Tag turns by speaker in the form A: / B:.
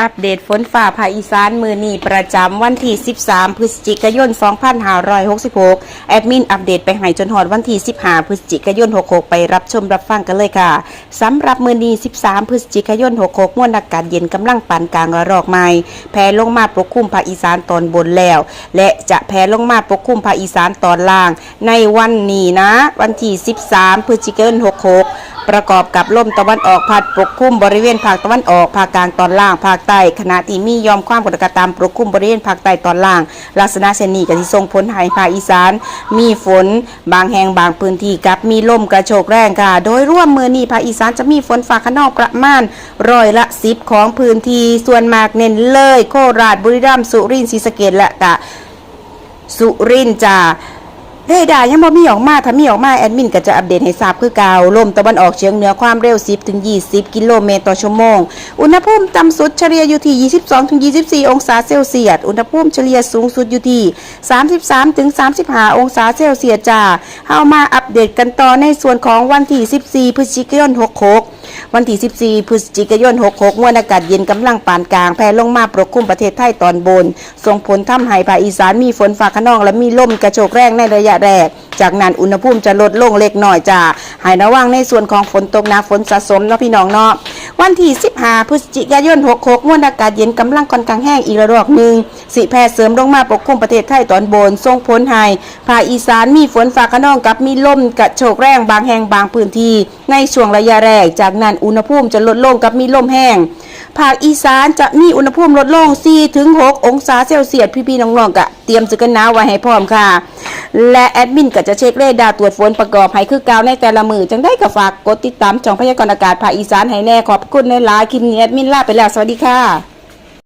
A: อัปเดตฝนฝ่าภาคอีสานมือนีประจำวันที่ 13 พฤศจิกายน 2566 แอดมินอัปเดตไปให้จนหอดวันที่ 15 พฤศจิกายน 66 ไปรับชมรับฟังกันเลยค่ะ สำหรับมือนี13 พฤศจิกายน 66 มวลอากาศเย็นกำลังปานกลางระลอกใหม่ แผ่ลงมาปกคลุมภาคอีสานตอนบนแล้ว และจะแผ่ลงมาปกคลุมภาคอีสานตอนล่าง ในวันนี้นะ วันที่ 13 พฤศจิกายน 66 ประกอบกับลมตะวันออกพัดปกคลุมบริเวณภาคตะวันออกภาคกลางตอนล่างภาคใต้ขณะที่มียอมความกดอากาศต่ำปกคลุมบริเวณภาคใต้ตอนล่าง ลักษณะเช่นนี้ก็ที่ส่งผลให้ภาคอีสาน มีฝน บางแห่งบางพื้นที่กับมีลมกระโชกแรงค่ะ โดยร่วมมือนี้ภาคอีสานจะมีฝนฟ้าขนองประมาณร้อยละสิบของพื้นที่ส่วนมากเน้นเลย โคราชบุรีรัมย์สุรินทร์ศรีสะเกษและกะสุรินทร์จ้า เรดาร์ยังบ่มีออกมาถ้ามีออกมาแอดมินก็จะอัปเดตให้ทราบคือเก่าลมตะวันออกเฉียงเหนือความเร็ว 10ถึง20 กิโลเมตรต่อชั่วโมง อุณหภูมิต่ำสุดเฉลี่ยอยู่ที่ 22ถึง24 องศาเซลเซียส อุณหภูมิเฉลี่ยสูงสุดอยู่ที่ 33ถึง35 องศาเซลเซียสจ้าเฮามาอัปเดตกันต่อในส่วนของวันที่ 14 พฤศจิกายน 66 วันที่ 14 พฤศจิกายน 66มวลอากาศเย็นกำลังปานกลางแผ่ลงมาปกคลุมประเทศไทยตอนบน ส่งผลทำให้ภาคอีสานมีฝนฟ้าขนองและมีลมกระโชกแรงในระยะแรก จากนั้นอุณหภูมิจะลดลงเล็กน้อยจ้ากห้ระวังในส่วนของฝนตกหนักฝนสะสมเนาะพี่น้องเนาะ วันที่ 15 พฤศจิกายน 66มวลอากาศเย็นกำลังค่อนข้างแห้งอีกระลอกหนึ่งสิแผ่เสริมลงมาปกคลุมประเทศไทยตอนบนส่งผลให้ภาคอีสานมีฝนฟ้าขนองกับมีลมกระโชกแรงบางแห่งบางพื้นที่ ในช่วงระยะแรก จากนั้นอุณหภูมิจะลดลงกับมีลมแห้งภาคอีสานจะมีอุณหภูมิลดลง4ถึง6องศาเซลเซียสพี่ๆน้องๆกะเตรียมจะกันหนาวไว้ให้พร้อมค่ะ และแอดมินก็จะเช็คเรดาร์ตรวจฝนประกอบให้คือเกาวในแต่ละมือจังได้ก็ฝากกดติดตามช่องพยากรณ์อากาศภาคอีสานให้แน่ขอบคุณในหลายคลิปนี้แอดมินลาไปแล้วสวัสดีค่ะ